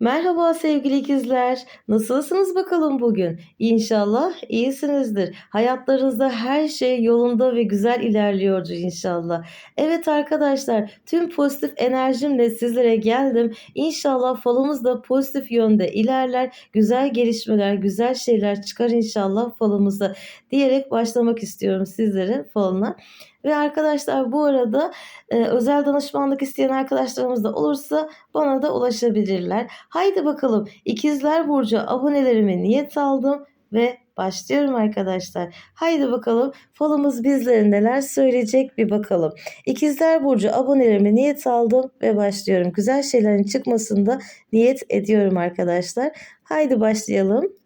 Merhaba sevgili ikizler. Nasılsınız bakalım bugün? İnşallah iyisinizdir. Hayatlarınızda her şey yolunda ve güzel ilerliyordur inşallah. Evet arkadaşlar, tüm pozitif enerjimle sizlere geldim. İnşallah falımız da pozitif yönde ilerler. Güzel gelişmeler, güzel şeyler çıkar inşallah falımıza diyerek başlamak istiyorum sizlerin falına. Ve arkadaşlar bu arada e, özel danışmanlık isteyen arkadaşlarımız da olursa bana da ulaşabilirler. Haydi bakalım ikizler burcu abonelerime niyet aldım ve başlıyorum arkadaşlar. Haydi bakalım falımız bizlere neler söyleyecek bir bakalım. İkizler burcu abonelerime niyet aldım ve başlıyorum. Güzel şeylerin çıkmasında niyet ediyorum arkadaşlar. Haydi başlayalım.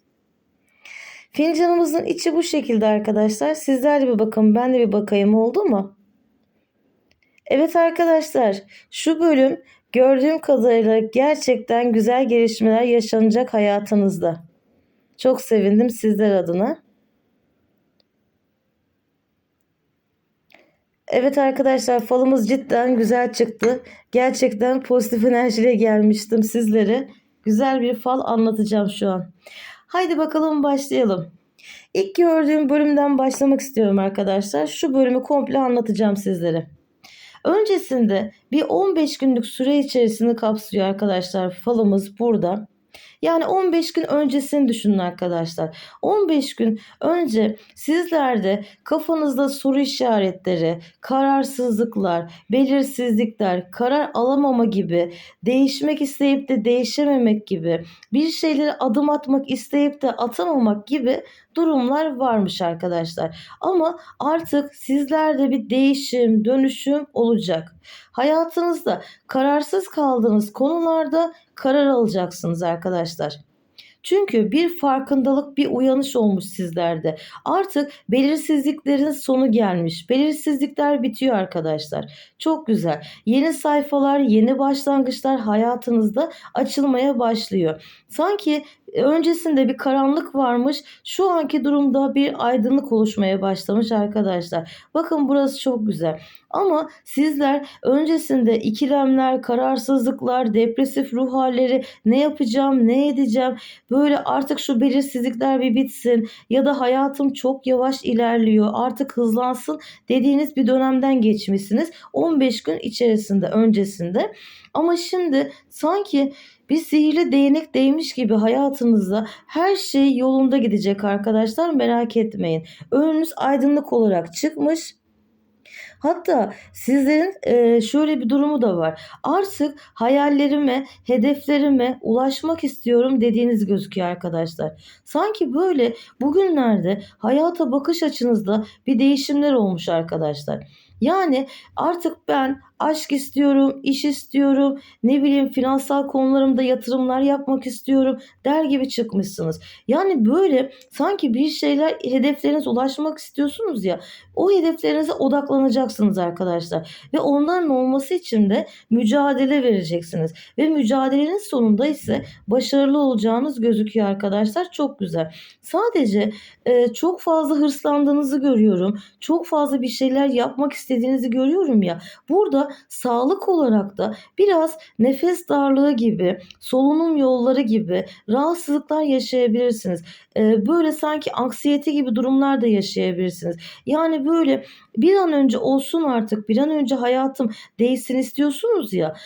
Fincanımızın içi bu şekilde arkadaşlar. Sizler de bir bakın ben de bir bakayım oldu mu? Evet arkadaşlar şu bölüm gördüğüm kadarıyla gerçekten güzel gelişmeler yaşanacak hayatınızda. Çok sevindim sizler adına. Evet arkadaşlar falımız cidden güzel çıktı. Gerçekten pozitif enerjiyle gelmiştim sizlere. Güzel bir fal anlatacağım şu an. Haydi bakalım başlayalım. İlk gördüğüm bölümden başlamak istiyorum arkadaşlar. Şu bölümü komple anlatacağım sizlere. Öncesinde bir 15 günlük süre içerisini kapsıyor arkadaşlar. Falımız burada. Yani 15 gün öncesini düşünün arkadaşlar. 15 gün önce sizlerde kafanızda soru işaretleri, kararsızlıklar, belirsizlikler, karar alamama gibi, değişmek isteyip de değişememek gibi, bir şeyleri adım atmak isteyip de atamamak gibi durumlar varmış arkadaşlar. Ama artık sizlerde bir değişim, dönüşüm olacak. Hayatınızda kararsız kaldığınız konularda karar alacaksınız arkadaşlar. Çünkü bir farkındalık, bir uyanış olmuş sizlerde. Artık belirsizliklerin sonu gelmiş. Belirsizlikler bitiyor arkadaşlar. Çok güzel. Yeni sayfalar, yeni başlangıçlar hayatınızda açılmaya başlıyor. Sanki öncesinde bir karanlık varmış. Şu anki durumda bir aydınlık oluşmaya başlamış arkadaşlar. Bakın burası çok güzel. Ama sizler öncesinde ikilemler, kararsızlıklar, depresif ruh halleri, ne yapacağım, ne edeceğim, böyle artık şu belirsizlikler bir bitsin ya da hayatım çok yavaş ilerliyor, artık hızlansın dediğiniz bir dönemden geçmişsiniz. 15 gün içerisinde, öncesinde. Ama şimdi sanki bir sihirli değnek değmiş gibi hayatınızda her şey yolunda gidecek arkadaşlar merak etmeyin. Önünüz aydınlık olarak çıkmış. Hatta sizlerin e, şöyle bir durumu da var. Artık hayallerime, hedeflerime ulaşmak istiyorum dediğiniz gözüküyor arkadaşlar. Sanki böyle bugünlerde hayata bakış açınızda bir değişimler olmuş arkadaşlar. Yani artık ben aşk istiyorum, iş istiyorum, ne bileyim finansal konularımda yatırımlar yapmak istiyorum der gibi çıkmışsınız. Yani böyle sanki bir şeyler hedeflerinize ulaşmak istiyorsunuz ya o hedeflerinize odaklanacaksınız arkadaşlar. Ve onların olması için de mücadele vereceksiniz. Ve mücadelenin sonunda ise başarılı olacağınız gözüküyor arkadaşlar. Çok güzel. Sadece e, çok fazla hırslandığınızı görüyorum. Çok fazla bir şeyler yapmak istediğinizi görüyorum ya. Burada sağlık olarak da biraz nefes darlığı gibi, solunum yolları gibi rahatsızlıklar yaşayabilirsiniz. Ee, böyle sanki anksiyete gibi durumlar da yaşayabilirsiniz. Yani böyle bir an önce olsun artık, bir an önce hayatım değişsin istiyorsunuz ya.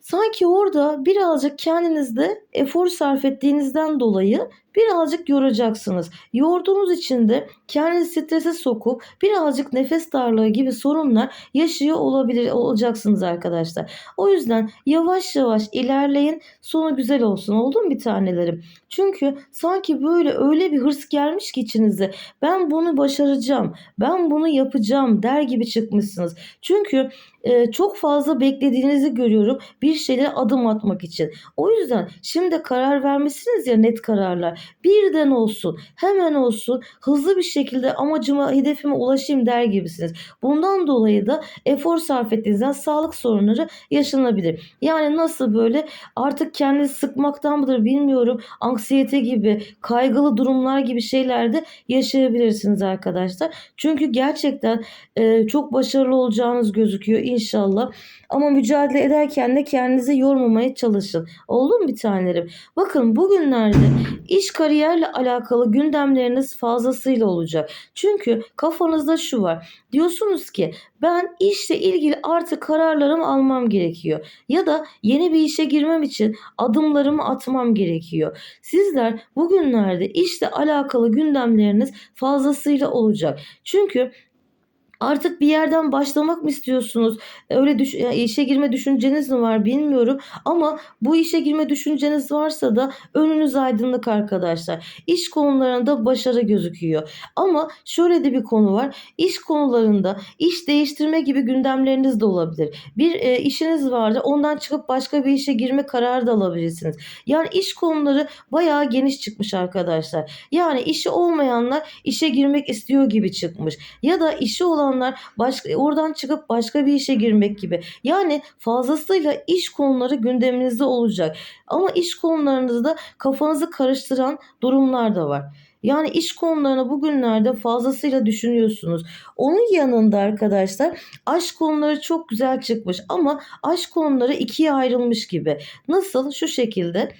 Sanki orada birazcık kendinizde efor sarf ettiğinizden dolayı birazcık yoracaksınız. Yorduğunuz için de kendinizi strese sokup birazcık nefes darlığı gibi sorunlar yaşıyor olabilir olacaksınız arkadaşlar. O yüzden yavaş yavaş ilerleyin. Sonu güzel olsun. Oldu mu bir tanelerim? Çünkü sanki böyle öyle bir hırs gelmiş ki içinize. Ben bunu başaracağım. Ben bunu yapacağım der gibi çıkmışsınız. Çünkü e, çok fazla beklediğinizi görüyorum bir şeylere adım atmak için. O yüzden şimdi karar vermişsiniz ya net kararlar. Birden olsun, hemen olsun, hızlı bir şekilde amacıma, hedefime ulaşayım der gibisiniz. Bundan dolayı da efor sarf ettiğinizden sağlık sorunları yaşanabilir. Yani nasıl böyle artık kendinizi sıkmaktan mıdır bilmiyorum. Anksiyete gibi, kaygılı durumlar gibi şeylerde yaşayabilirsiniz arkadaşlar. Çünkü gerçekten e, çok başarılı olacağınız gözüküyor inşallah. Ama mücadele ederken de kendinizi yormamaya çalışın. Oldu mu bir tanelerim? Bakın bugünlerde iş kariyerle alakalı gündemleriniz fazlasıyla olacak. Çünkü kafanızda şu var. Diyorsunuz ki ben işle ilgili artık kararlarımı almam gerekiyor. Ya da yeni bir işe girmem için adımlarımı atmam gerekiyor. Sizler bugünlerde işle alakalı gündemleriniz fazlasıyla olacak. Çünkü Artık bir yerden başlamak mı istiyorsunuz? Öyle düş yani işe girme düşünceniz mi var bilmiyorum ama bu işe girme düşünceniz varsa da önünüz aydınlık arkadaşlar. İş konularında başarı gözüküyor. Ama şöyle de bir konu var. İş konularında iş değiştirme gibi gündemleriniz de olabilir. Bir e, işiniz vardı. Ondan çıkıp başka bir işe girme kararı da alabilirsiniz. Yani iş konuları bayağı geniş çıkmış arkadaşlar. Yani işi olmayanlar işe girmek istiyor gibi çıkmış. Ya da işi olan olanlar başka, oradan çıkıp başka bir işe girmek gibi. Yani fazlasıyla iş konuları gündeminizde olacak. Ama iş konularınızda kafanızı karıştıran durumlar da var. Yani iş konularını bugünlerde fazlasıyla düşünüyorsunuz. Onun yanında arkadaşlar aşk konuları çok güzel çıkmış ama aşk konuları ikiye ayrılmış gibi. Nasıl? Şu şekilde.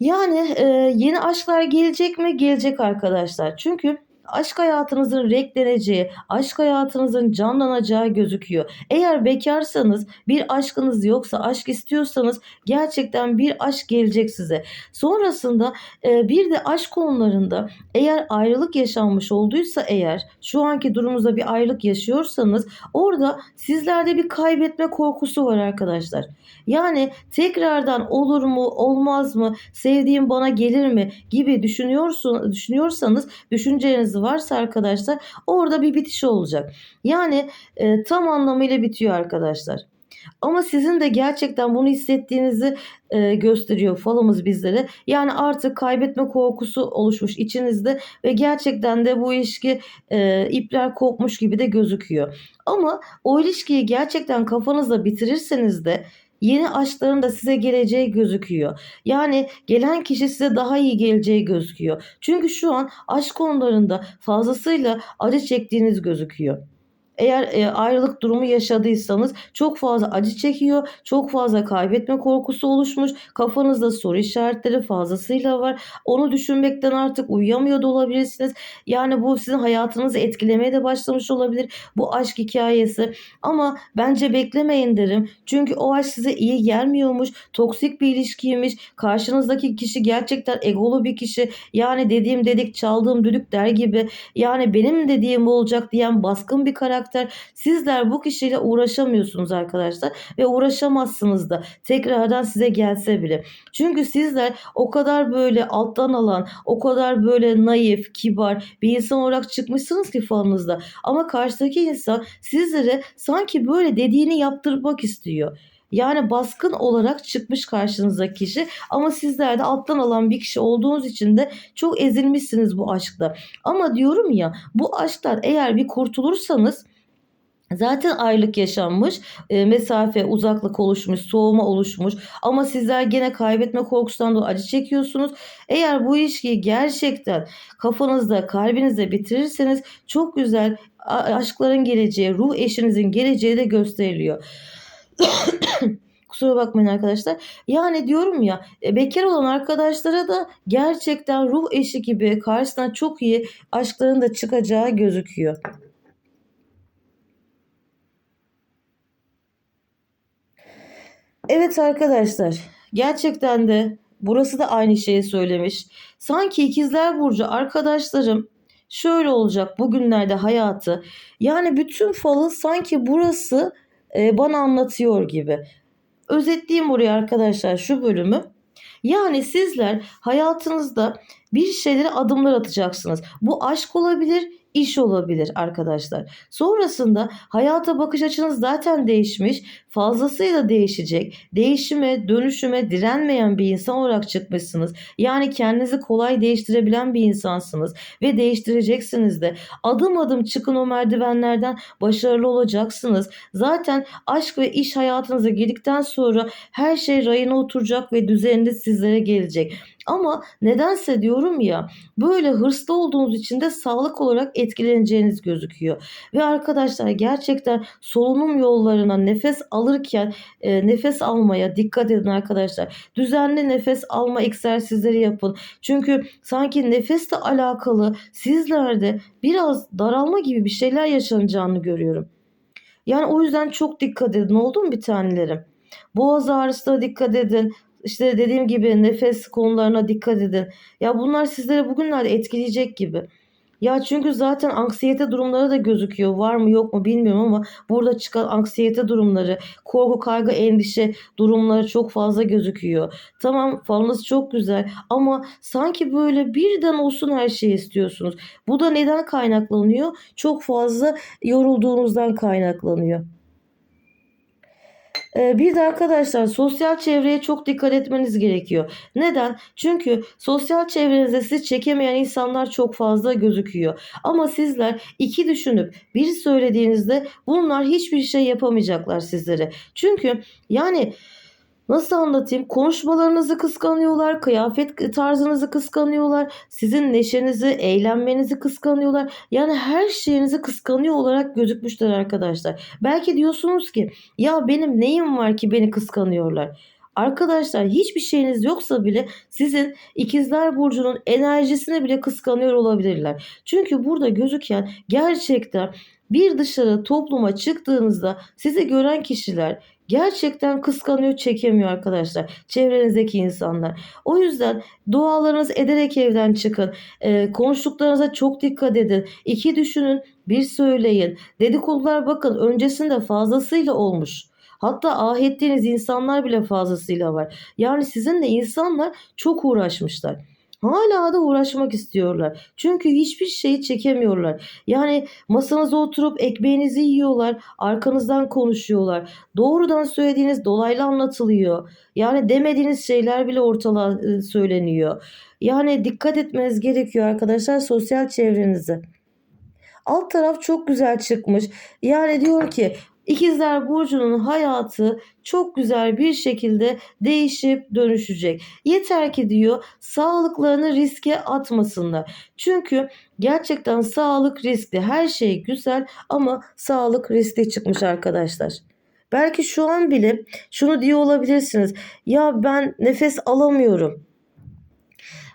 Yani e, yeni aşklar gelecek mi? Gelecek arkadaşlar. Çünkü aşk hayatınızın renkleneceği, aşk hayatınızın canlanacağı gözüküyor. Eğer bekarsanız, bir aşkınız yoksa, aşk istiyorsanız gerçekten bir aşk gelecek size. Sonrasında e, bir de aşk konularında eğer ayrılık yaşanmış olduysa eğer, şu anki durumumuzda bir ayrılık yaşıyorsanız orada sizlerde bir kaybetme korkusu var arkadaşlar. Yani tekrardan olur mu, olmaz mı, sevdiğim bana gelir mi gibi düşünüyorsun, düşünüyorsanız düşünceleriniz varsa arkadaşlar orada bir bitiş olacak. Yani e, tam anlamıyla bitiyor arkadaşlar. Ama sizin de gerçekten bunu hissettiğinizi e, gösteriyor falımız bizlere. Yani artık kaybetme korkusu oluşmuş içinizde ve gerçekten de bu ilişki e, ipler kopmuş gibi de gözüküyor. Ama o ilişkiyi gerçekten kafanızda bitirirseniz de yeni aşkların da size geleceği gözüküyor. Yani gelen kişi size daha iyi geleceği gözüküyor. Çünkü şu an aşk konularında fazlasıyla acı çektiğiniz gözüküyor. Eğer e, ayrılık durumu yaşadıysanız çok fazla acı çekiyor, çok fazla kaybetme korkusu oluşmuş, kafanızda soru işaretleri fazlasıyla var. Onu düşünmekten artık uyuyamıyor da olabilirsiniz. Yani bu sizin hayatınızı etkilemeye de başlamış olabilir bu aşk hikayesi. Ama bence beklemeyin derim. Çünkü o aşk size iyi gelmiyormuş, toksik bir ilişkiymiş. Karşınızdaki kişi gerçekten egolu bir kişi. Yani dediğim dedik, çaldığım düdük der gibi. Yani benim dediğim olacak diyen baskın bir karakter karakter. Sizler bu kişiyle uğraşamıyorsunuz arkadaşlar ve uğraşamazsınız da tekrardan size gelse bile. Çünkü sizler o kadar böyle alttan alan, o kadar böyle naif, kibar bir insan olarak çıkmışsınız ki falınızda. Ama karşıdaki insan sizlere sanki böyle dediğini yaptırmak istiyor. Yani baskın olarak çıkmış karşınıza kişi ama sizler de alttan alan bir kişi olduğunuz için de çok ezilmişsiniz bu aşkta. Ama diyorum ya bu aşktan eğer bir kurtulursanız Zaten aylık yaşanmış, e, mesafe, uzaklık oluşmuş, soğuma oluşmuş ama sizler gene kaybetme korkusundan dolayı acı çekiyorsunuz. Eğer bu ilişkiyi gerçekten kafanızda, kalbinizde bitirirseniz çok güzel aşkların geleceği, ruh eşinizin geleceği de gösteriliyor. Kusura bakmayın arkadaşlar. Yani diyorum ya e, bekar olan arkadaşlara da gerçekten ruh eşi gibi karşısına çok iyi aşkların da çıkacağı gözüküyor. Evet arkadaşlar gerçekten de burası da aynı şeyi söylemiş. Sanki ikizler burcu arkadaşlarım şöyle olacak bugünlerde hayatı. Yani bütün falı sanki burası e, bana anlatıyor gibi. Özetleyeyim buraya arkadaşlar şu bölümü. Yani sizler hayatınızda bir şeylere adımlar atacaksınız. Bu aşk olabilir, iş olabilir arkadaşlar. Sonrasında hayata bakış açınız zaten değişmiş, fazlasıyla değişecek. Değişime, dönüşüme direnmeyen bir insan olarak çıkmışsınız. Yani kendinizi kolay değiştirebilen bir insansınız ve değiştireceksiniz de. Adım adım çıkın o merdivenlerden başarılı olacaksınız. Zaten aşk ve iş hayatınıza girdikten sonra her şey rayına oturacak ve düzeninde sizlere gelecek. Ama nedense diyorum ya böyle hırslı olduğunuz için de sağlık olarak etkileneceğiniz gözüküyor. Ve arkadaşlar gerçekten solunum yollarına nefes alırken e, nefes almaya dikkat edin arkadaşlar. Düzenli nefes alma egzersizleri yapın. Çünkü sanki nefesle alakalı sizlerde biraz daralma gibi bir şeyler yaşanacağını görüyorum. Yani o yüzden çok dikkat edin oldu mu bir tanelerim? Boğaz ağrısına dikkat edin. İşte dediğim gibi nefes konularına dikkat edin. Ya bunlar sizlere bugünlerde etkileyecek gibi. Ya çünkü zaten anksiyete durumları da gözüküyor. Var mı yok mu bilmiyorum ama burada çıkan anksiyete durumları, korku, kaygı, endişe durumları çok fazla gözüküyor. Tamam falınız çok güzel ama sanki böyle birden olsun her şeyi istiyorsunuz. Bu da neden kaynaklanıyor? Çok fazla yorulduğunuzdan kaynaklanıyor. Ee, Bir de arkadaşlar sosyal çevreye çok dikkat etmeniz gerekiyor. Neden? Çünkü sosyal çevrenizde sizi çekemeyen insanlar çok fazla gözüküyor. Ama sizler iki düşünüp bir söylediğinizde bunlar hiçbir şey yapamayacaklar sizlere. Çünkü yani Nasıl anlatayım? Konuşmalarınızı kıskanıyorlar, kıyafet tarzınızı kıskanıyorlar, sizin neşenizi, eğlenmenizi kıskanıyorlar. Yani her şeyinizi kıskanıyor olarak gözükmüşler arkadaşlar. Belki diyorsunuz ki ya benim neyim var ki beni kıskanıyorlar? Arkadaşlar hiçbir şeyiniz yoksa bile sizin ikizler burcunun enerjisini bile kıskanıyor olabilirler. Çünkü burada gözüken gerçekten bir dışarı topluma çıktığınızda sizi gören kişiler gerçekten kıskanıyor, çekemiyor arkadaşlar. Çevrenizdeki insanlar. O yüzden dualarınız ederek evden çıkın. Ee, konuştuklarınıza çok dikkat edin. İki düşünün, bir söyleyin. Dedikodular bakın öncesinde fazlasıyla olmuş. Hatta ah ettiğiniz insanlar bile fazlasıyla var. Yani sizinle insanlar çok uğraşmışlar. Hala da uğraşmak istiyorlar. Çünkü hiçbir şeyi çekemiyorlar. Yani masanıza oturup ekmeğinizi yiyorlar, arkanızdan konuşuyorlar. Doğrudan söylediğiniz dolaylı anlatılıyor. Yani demediğiniz şeyler bile ortalığa e, söyleniyor. Yani dikkat etmeniz gerekiyor arkadaşlar sosyal çevrenize. Alt taraf çok güzel çıkmış. Yani diyor ki İkizler Burcu'nun hayatı çok güzel bir şekilde değişip dönüşecek. Yeter ki diyor sağlıklarını riske atmasınlar. Çünkü gerçekten sağlık riskli. Her şey güzel ama sağlık riskli çıkmış arkadaşlar. Belki şu an bile şunu diyor olabilirsiniz. Ya ben nefes alamıyorum.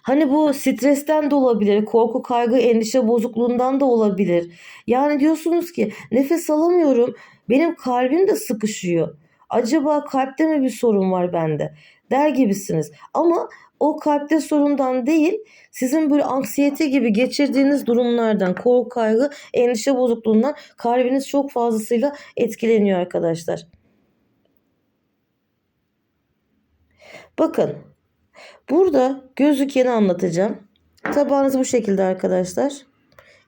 Hani bu stresten de olabilir, korku, kaygı, endişe bozukluğundan da olabilir. Yani diyorsunuz ki nefes alamıyorum, benim kalbim de sıkışıyor. Acaba kalpte mi bir sorun var bende? Der gibisiniz. Ama o kalpte sorundan değil, sizin böyle anksiyete gibi geçirdiğiniz durumlardan, korku, kaygı, endişe bozukluğundan kalbiniz çok fazlasıyla etkileniyor arkadaşlar. Bakın Burada gözükeni anlatacağım. Tabağınız bu şekilde arkadaşlar.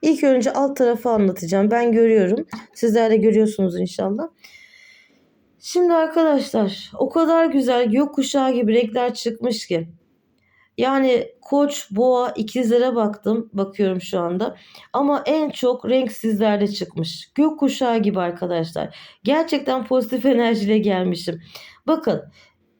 İlk önce alt tarafı anlatacağım. Ben görüyorum. Sizler de görüyorsunuz inşallah. Şimdi arkadaşlar o kadar güzel gökkuşağı gibi renkler çıkmış ki. Yani koç, boğa, ikizlere baktım. Bakıyorum şu anda. Ama en çok renk sizlerde çıkmış. Gökkuşağı gibi arkadaşlar. Gerçekten pozitif enerjiyle gelmişim. Bakın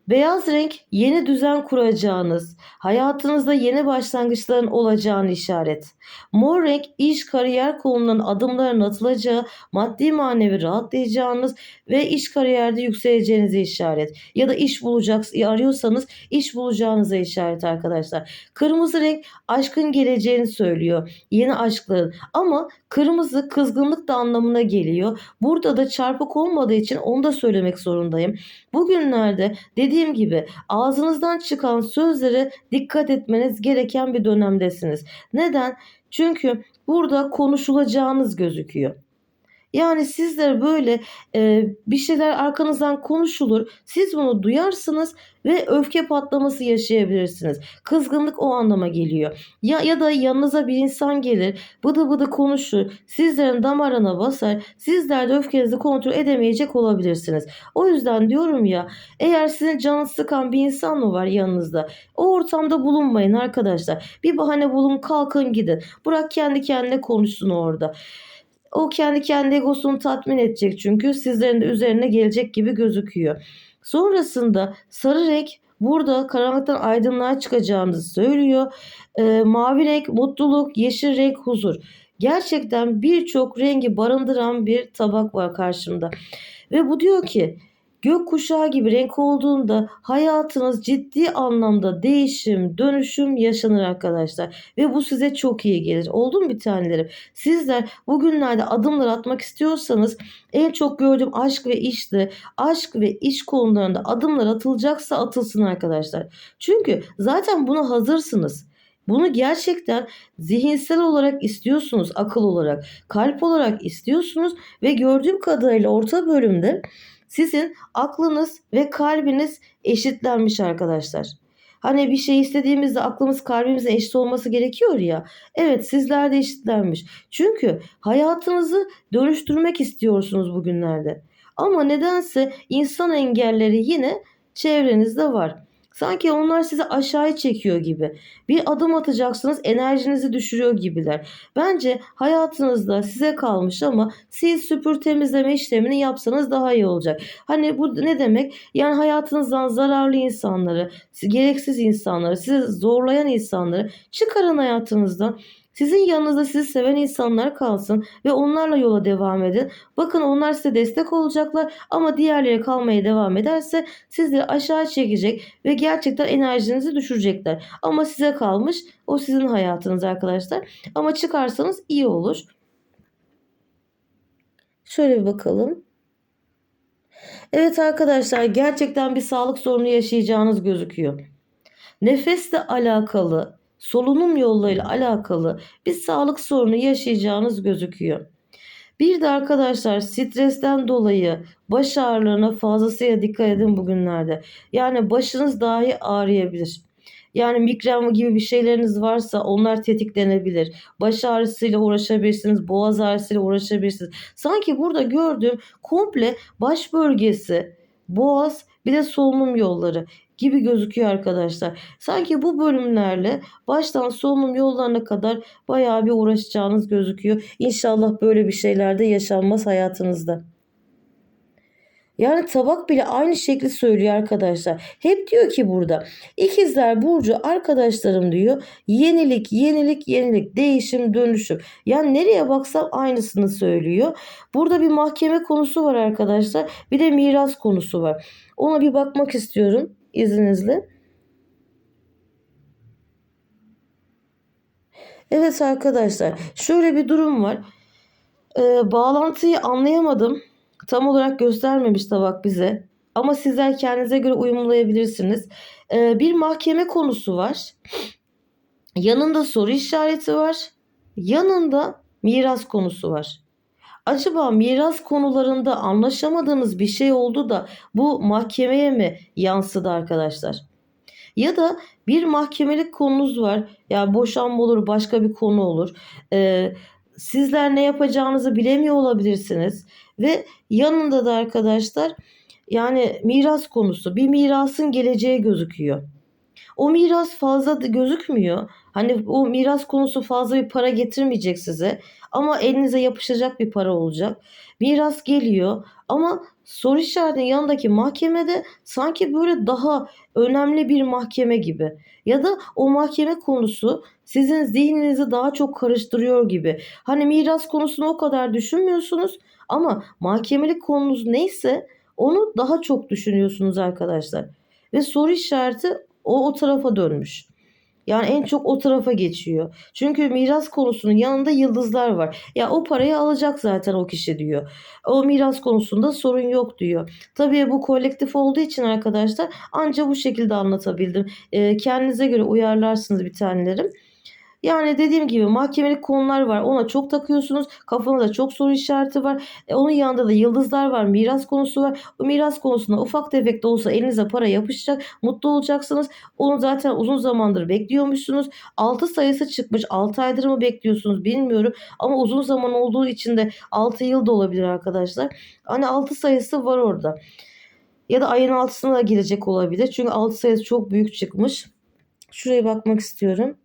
Beyaz renk yeni düzen kuracağınız, hayatınızda yeni başlangıçların olacağını işaret. Mor renk iş kariyer konularının adımların atılacağı, maddi manevi rahatlayacağınız ve iş kariyerde yükseleceğinizi işaret. Ya da iş bulacak arıyorsanız iş bulacağınıza işaret arkadaşlar. Kırmızı renk aşkın geleceğini söylüyor. Yeni aşkların ama kırmızı kızgınlık da anlamına geliyor. Burada da çarpık olmadığı için onu da söylemek zorundayım. Bugünlerde dediğim gibi ağzınızdan çıkan sözlere dikkat etmeniz gereken bir dönemdesiniz. Neden? Çünkü burada konuşulacağınız gözüküyor. Yani sizler böyle e, bir şeyler arkanızdan konuşulur. Siz bunu duyarsınız ve öfke patlaması yaşayabilirsiniz. Kızgınlık o anlama geliyor. Ya ya da yanınıza bir insan gelir, bıdı bıdı konuşur, sizlerin damarına basar. Sizler de öfkenizi kontrol edemeyecek olabilirsiniz. O yüzden diyorum ya, eğer sizin canınız sıkan bir insan mı var yanınızda? O ortamda bulunmayın arkadaşlar. Bir bahane bulun, kalkın gidin. Bırak kendi kendine konuşsun orada. O kendi kendi egosunu tatmin edecek çünkü sizlerin de üzerine gelecek gibi gözüküyor. Sonrasında sarı renk burada karanlıktan aydınlığa çıkacağımızı söylüyor. Ee, mavi renk mutluluk, yeşil renk huzur. Gerçekten birçok rengi barındıran bir tabak var karşımda. Ve bu diyor ki gökkuşağı gibi renk olduğunda hayatınız ciddi anlamda değişim, dönüşüm yaşanır arkadaşlar. Ve bu size çok iyi gelir. Oldu mu bir tanelerim? Sizler bugünlerde adımlar atmak istiyorsanız en çok gördüğüm aşk ve işti. Aşk ve iş konularında adımlar atılacaksa atılsın arkadaşlar. Çünkü zaten buna hazırsınız. Bunu gerçekten zihinsel olarak istiyorsunuz, akıl olarak, kalp olarak istiyorsunuz ve gördüğüm kadarıyla orta bölümde sizin aklınız ve kalbiniz eşitlenmiş arkadaşlar. Hani bir şey istediğimizde aklımız kalbimizle eşit olması gerekiyor ya. Evet sizler de eşitlenmiş. Çünkü hayatınızı dönüştürmek istiyorsunuz bugünlerde. Ama nedense insan engelleri yine çevrenizde var. Sanki onlar sizi aşağıya çekiyor gibi. Bir adım atacaksınız enerjinizi düşürüyor gibiler. Bence hayatınızda size kalmış ama siz süpür temizleme işlemini yapsanız daha iyi olacak. Hani bu ne demek? Yani hayatınızdan zararlı insanları, gereksiz insanları, sizi zorlayan insanları çıkarın hayatınızdan. Sizin yanınızda sizi seven insanlar kalsın ve onlarla yola devam edin. Bakın onlar size destek olacaklar ama diğerleri kalmaya devam ederse sizleri aşağı çekecek ve gerçekten enerjinizi düşürecekler. Ama size kalmış o sizin hayatınız arkadaşlar. Ama çıkarsanız iyi olur. Şöyle bir bakalım. Evet arkadaşlar gerçekten bir sağlık sorunu yaşayacağınız gözüküyor. Nefesle alakalı solunum yollarıyla alakalı bir sağlık sorunu yaşayacağınız gözüküyor. Bir de arkadaşlar stresten dolayı baş ağrılarına fazlasıyla dikkat edin bugünlerde. Yani başınız dahi ağrıyabilir. Yani migren gibi bir şeyleriniz varsa onlar tetiklenebilir. Baş ağrısıyla uğraşabilirsiniz, boğaz ağrısıyla uğraşabilirsiniz. Sanki burada gördüğüm komple baş bölgesi, boğaz bir de solunum yolları gibi gözüküyor arkadaşlar. Sanki bu bölümlerle baştan solunum yollarına kadar bayağı bir uğraşacağınız gözüküyor. İnşallah böyle bir şeyler de yaşanmaz hayatınızda. Yani tabak bile aynı şekli söylüyor arkadaşlar. Hep diyor ki burada ikizler burcu arkadaşlarım diyor yenilik yenilik yenilik değişim dönüşüm. Yani nereye baksam aynısını söylüyor. Burada bir mahkeme konusu var arkadaşlar. Bir de miras konusu var. Ona bir bakmak istiyorum izninizle. Evet arkadaşlar şöyle bir durum var. Ee, bağlantıyı anlayamadım. Tam olarak göstermemiş tabak bize. Ama sizler kendinize göre uyumlayabilirsiniz. Ee, bir mahkeme konusu var. Yanında soru işareti var. Yanında miras konusu var. Acaba miras konularında anlaşamadığınız bir şey oldu da bu mahkemeye mi yansıdı arkadaşlar? Ya da bir mahkemelik konunuz var. Ya yani boşanma olur, başka bir konu olur. Ee, sizler ne yapacağınızı bilemiyor olabilirsiniz ve yanında da arkadaşlar yani miras konusu, bir mirasın geleceği gözüküyor. O miras fazla da gözükmüyor. Hani o miras konusu fazla bir para getirmeyecek size. Ama elinize yapışacak bir para olacak. Miras geliyor ama soru işaretinin yanındaki mahkemede sanki böyle daha önemli bir mahkeme gibi. Ya da o mahkeme konusu sizin zihninizi daha çok karıştırıyor gibi. Hani miras konusunu o kadar düşünmüyorsunuz ama mahkemelik konunuz neyse onu daha çok düşünüyorsunuz arkadaşlar. Ve soru işareti o o tarafa dönmüş. Yani en çok o tarafa geçiyor. Çünkü miras konusunun yanında yıldızlar var. Ya o parayı alacak zaten o kişi diyor. O miras konusunda sorun yok diyor. Tabii bu kolektif olduğu için arkadaşlar ancak bu şekilde anlatabildim. E, kendinize göre uyarlarsınız bir tanelerim. Yani dediğim gibi mahkemelik konular var. Ona çok takıyorsunuz. Kafanızda çok soru işareti var. E, onun yanında da yıldızlar var. Miras konusu var. O miras konusunda ufak tefek de olsa elinize para yapışacak. Mutlu olacaksınız. Onu zaten uzun zamandır bekliyormuşsunuz. 6 sayısı çıkmış. 6 aydır mı bekliyorsunuz bilmiyorum. Ama uzun zaman olduğu için de 6 yıl da olabilir arkadaşlar. Hani 6 sayısı var orada. Ya da ayın 6'sına da girecek olabilir. Çünkü 6 sayısı çok büyük çıkmış. Şuraya bakmak istiyorum.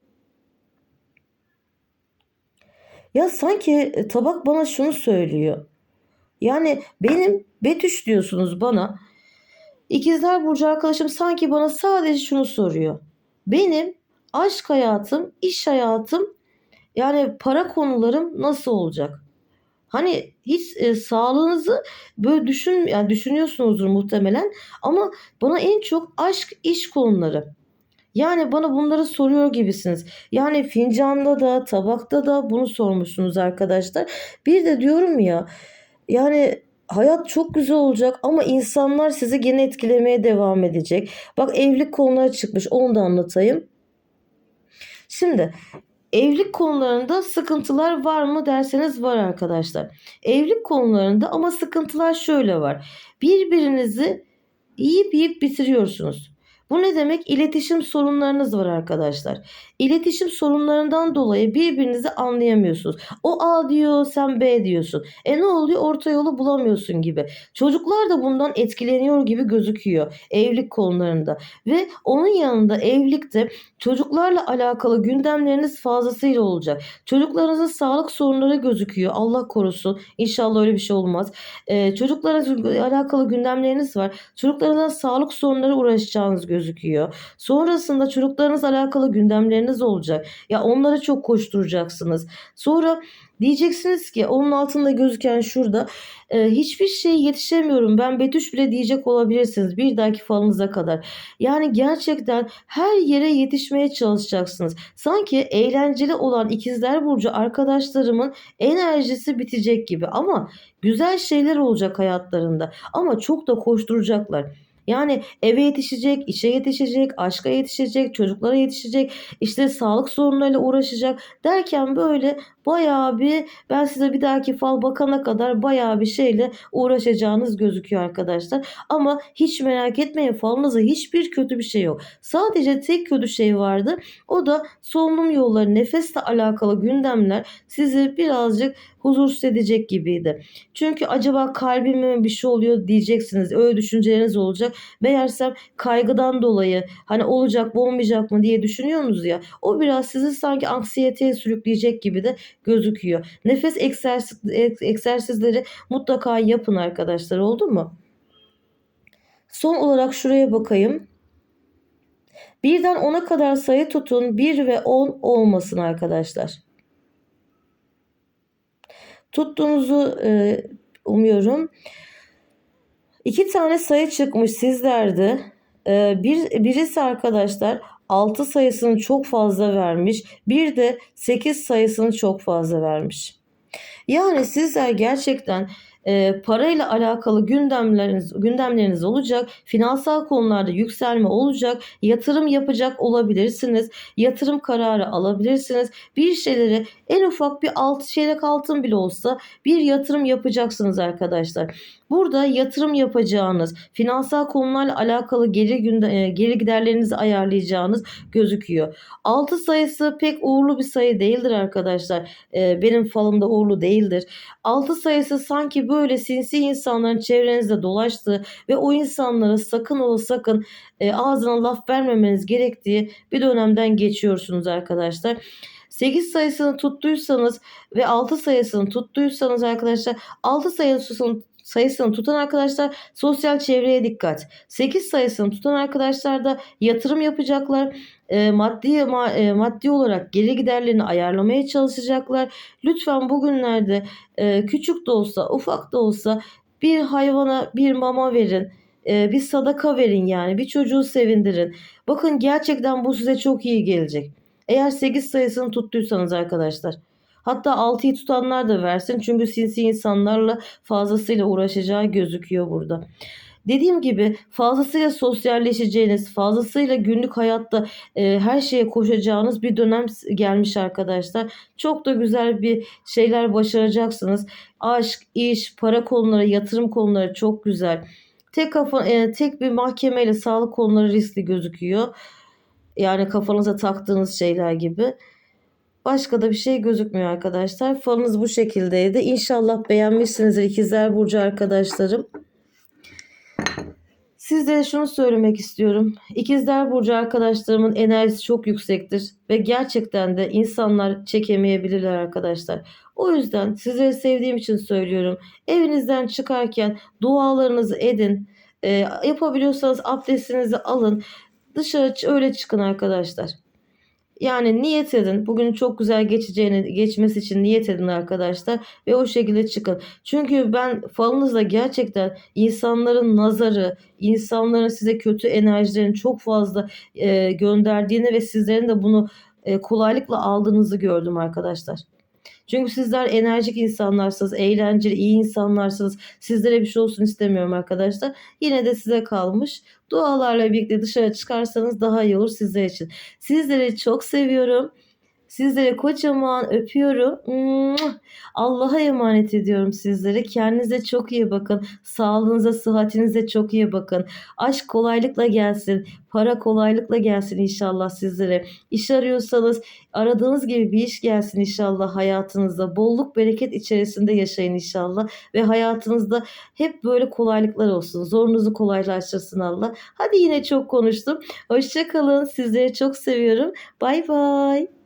Ya sanki e, tabak bana şunu söylüyor. Yani benim Betüş diyorsunuz bana. İkizler Burcu arkadaşım sanki bana sadece şunu soruyor. Benim aşk hayatım, iş hayatım yani para konularım nasıl olacak? Hani hiç e, sağlığınızı böyle düşün yani düşünüyorsunuzdur muhtemelen ama bana en çok aşk iş konuları. Yani bana bunları soruyor gibisiniz. Yani fincanda da tabakta da bunu sormuşsunuz arkadaşlar. Bir de diyorum ya yani hayat çok güzel olacak ama insanlar sizi gene etkilemeye devam edecek. Bak evlilik konuları çıkmış onu da anlatayım. Şimdi evlilik konularında sıkıntılar var mı derseniz var arkadaşlar. Evlilik konularında ama sıkıntılar şöyle var. Birbirinizi yiyip yiyip bitiriyorsunuz. Bu ne demek? İletişim sorunlarınız var arkadaşlar. İletişim sorunlarından dolayı birbirinizi anlayamıyorsunuz. O A diyor, sen B diyorsun. E ne oluyor? Orta yolu bulamıyorsun gibi. Çocuklar da bundan etkileniyor gibi gözüküyor evlilik konularında. Ve onun yanında evlilikte çocuklarla alakalı gündemleriniz fazlasıyla olacak. Çocuklarınızın sağlık sorunları gözüküyor. Allah korusun. İnşallah öyle bir şey olmaz. Ee, çocuklarınızla alakalı gündemleriniz var. Çocuklarınızdan sağlık sorunları uğraşacağınız gözüküyor. Sonrasında çocuklarınızla alakalı gündemleriniz olacak. Ya onları çok koşturacaksınız. Sonra diyeceksiniz ki onun altında gözüken şurada e, hiçbir şey yetişemiyorum ben Betüş bile diyecek olabilirsiniz bir dahaki falınıza kadar. Yani gerçekten her yere yetişmeye çalışacaksınız. Sanki eğlenceli olan ikizler burcu arkadaşlarımın enerjisi bitecek gibi ama güzel şeyler olacak hayatlarında ama çok da koşturacaklar. Yani eve yetişecek, işe yetişecek, aşka yetişecek, çocuklara yetişecek, işte sağlık sorunlarıyla uğraşacak derken böyle bayağı bir ben size bir dahaki fal bakana kadar bayağı bir şeyle uğraşacağınız gözüküyor arkadaşlar. Ama hiç merak etmeyin falınızda hiçbir kötü bir şey yok. Sadece tek kötü şey vardı. O da solunum yolları, nefesle alakalı gündemler sizi birazcık huzursuz edecek gibiydi. Çünkü acaba kalbime bir şey oluyor diyeceksiniz. Öyle düşünceleriniz olacak. Meğersem kaygıdan dolayı hani olacak mı olmayacak mı diye düşünüyorsunuz ya. O biraz sizi sanki anksiyeteye sürükleyecek gibi de gözüküyor. Nefes egzersiz, egzersizleri mutlaka yapın arkadaşlar oldu mu? Son olarak şuraya bakayım. Birden 10'a kadar sayı tutun. 1 ve 10 olmasın arkadaşlar. Tuttuğunuzu e, umuyorum. İki tane sayı çıkmış sizlerde. E, bir, birisi arkadaşlar 6 sayısını çok fazla vermiş. Bir de 8 sayısını çok fazla vermiş. Yani sizler gerçekten e, parayla alakalı gündemleriniz gündemleriniz olacak. Finansal konularda yükselme olacak. Yatırım yapacak olabilirsiniz. Yatırım kararı alabilirsiniz. Bir şeylere en ufak bir alt çeyrek altın bile olsa bir yatırım yapacaksınız arkadaşlar. Burada yatırım yapacağınız, finansal konularla alakalı geri, günde, e, geri giderlerinizi ayarlayacağınız gözüküyor. 6 sayısı pek uğurlu bir sayı değildir arkadaşlar. E, benim falımda uğurlu değildir. 6 sayısı sanki böyle sinsi insanların çevrenizde dolaştığı ve o insanlara sakın ola sakın e, ağzına laf vermemeniz gerektiği bir dönemden geçiyorsunuz arkadaşlar. 8 sayısını tuttuysanız ve 6 sayısını tuttuysanız arkadaşlar 6 sayısını sayısını tutan arkadaşlar sosyal çevreye dikkat. 8 sayısını tutan arkadaşlar da yatırım yapacaklar. E, maddi ma, e, maddi olarak geri giderlerini ayarlamaya çalışacaklar. Lütfen bugünlerde e, küçük de olsa, ufak da olsa bir hayvana bir mama verin. E, bir sadaka verin yani. Bir çocuğu sevindirin. Bakın gerçekten bu size çok iyi gelecek. Eğer 8 sayısını tuttuysanız arkadaşlar. Hatta 6'yı tutanlar da versin. Çünkü sinsi insanlarla fazlasıyla uğraşacağı gözüküyor burada. Dediğim gibi fazlasıyla sosyalleşeceğiniz, fazlasıyla günlük hayatta e, her şeye koşacağınız bir dönem gelmiş arkadaşlar. Çok da güzel bir şeyler başaracaksınız. Aşk, iş, para konuları, yatırım konuları çok güzel. Tek kafa, e, tek bir mahkemeyle sağlık konuları riskli gözüküyor. Yani kafanıza taktığınız şeyler gibi. Başka da bir şey gözükmüyor arkadaşlar. Falınız bu şekildeydi. İnşallah beğenmişsinizdir ikizler burcu arkadaşlarım. Sizlere şunu söylemek istiyorum. İkizler Burcu arkadaşlarımın enerjisi çok yüksektir ve gerçekten de insanlar çekemeyebilirler arkadaşlar. O yüzden sizleri sevdiğim için söylüyorum. Evinizden çıkarken dualarınızı edin. Ee, yapabiliyorsanız abdestinizi alın. Dışarı öyle çıkın arkadaşlar. Yani niyet edin. Bugün çok güzel geçeceğini, geçmesi için niyet edin arkadaşlar. Ve o şekilde çıkın. Çünkü ben falınızda gerçekten insanların nazarı, insanların size kötü enerjilerin çok fazla e, gönderdiğini ve sizlerin de bunu e, kolaylıkla aldığınızı gördüm arkadaşlar. Çünkü sizler enerjik insanlarsınız, eğlenceli, iyi insanlarsınız. Sizlere bir şey olsun istemiyorum arkadaşlar. Yine de size kalmış. Dualarla birlikte dışarı çıkarsanız daha iyi olur sizler için. Sizleri çok seviyorum. Sizleri kocaman öpüyorum. Allah'a emanet ediyorum sizleri. Kendinize çok iyi bakın. Sağlığınıza, sıhhatinize çok iyi bakın. Aşk kolaylıkla gelsin. Para kolaylıkla gelsin inşallah sizlere. İş arıyorsanız aradığınız gibi bir iş gelsin inşallah hayatınızda. Bolluk bereket içerisinde yaşayın inşallah. Ve hayatınızda hep böyle kolaylıklar olsun. Zorunuzu kolaylaştırsın Allah. Hadi yine çok konuştum. Hoşçakalın. Sizleri çok seviyorum. Bay bay.